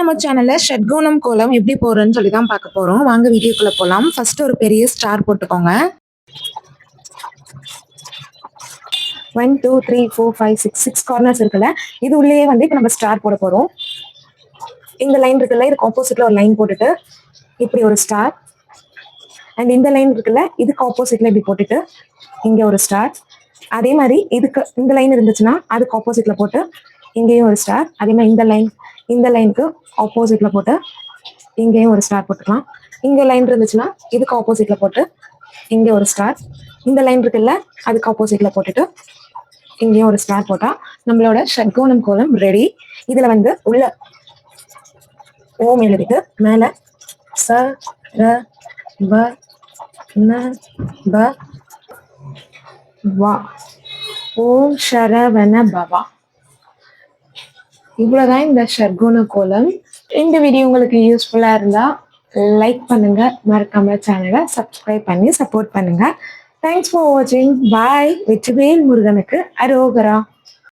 நம்ம சேனல்ல ஷட்குணம் கோலம் எப்படி போடுறோன்னு சொல்லி தான் பார்க்க போறோம். வாங்க வீடியோக்குள்ள போலாம். ஃபர்ஸ்ட் ஒரு பெரிய ஸ்டார் போட்டுக்கோங்க. One two three four five six six corners இருக்குல்ல இது உள்ளேயே வந்து இப்போ நம்ம ஸ்டார் போட போறோம். இந்த லைன் இருக்குல்ல இதுக்கு ஆப்போசிட்ல ஒரு லைன் போட்டுட்டு இப்படி ஒரு ஸ்டார் அண்ட் இந்த லைன் இருக்குல்ல இதுக்கு ஆப்போசிட்ல இப்படி போட்டுட்டு இங்க ஒரு ஸ்டார் அதே மாதிரி இதுக்கு இந்த லைன் இருந்துச்சுன்னா அதுக்கு ஆப்போசிட்ல போட்டு இங்கேயும் ஒரு ஸ்டார் அதே மாதிரி இந்த லைன் இந்த லைனுக்கு ஆப்போசிட்ல போட்டு இங்கேயும் ஒரு ஸ்டார் போட்டுக்கலாம். இங்க லைன் இருந்துச்சுன்னா இதுக்கு ஆப்போசிட்ல போட்டு இங்கே ஒரு ஸ்டார் இந்த லைன் இருக்குல்ல அதுக்கு ஆப்போசிட்ல போட்டுட்டு இங்கேயும் ஒரு ஸ்டார் போட்டா நம்மளோட ஷட்கோணம் கோலம் ரெடி இதுல வந்து உள்ள ஓம் எழுதிட்டு மேல ச ர வ ந ப வா. ஓம் ஷரவண பவா. இவ்வளோதான் இந்த ஷர்குண கோலம். இந்த வீடியோ உங்களுக்கு யூஸ்ஃபுல்லா இருந்தா லைக் பண்ணுங்க. மறக்காம சேனலை சப்ஸ்கிரைப் பண்ணி சப்போர்ட் பண்ணுங்க. தேங்க்ஸ் ஃபார் வாட்சிங் பாய் வெற்றிவேல் முருகனுக்கு அரோகரா.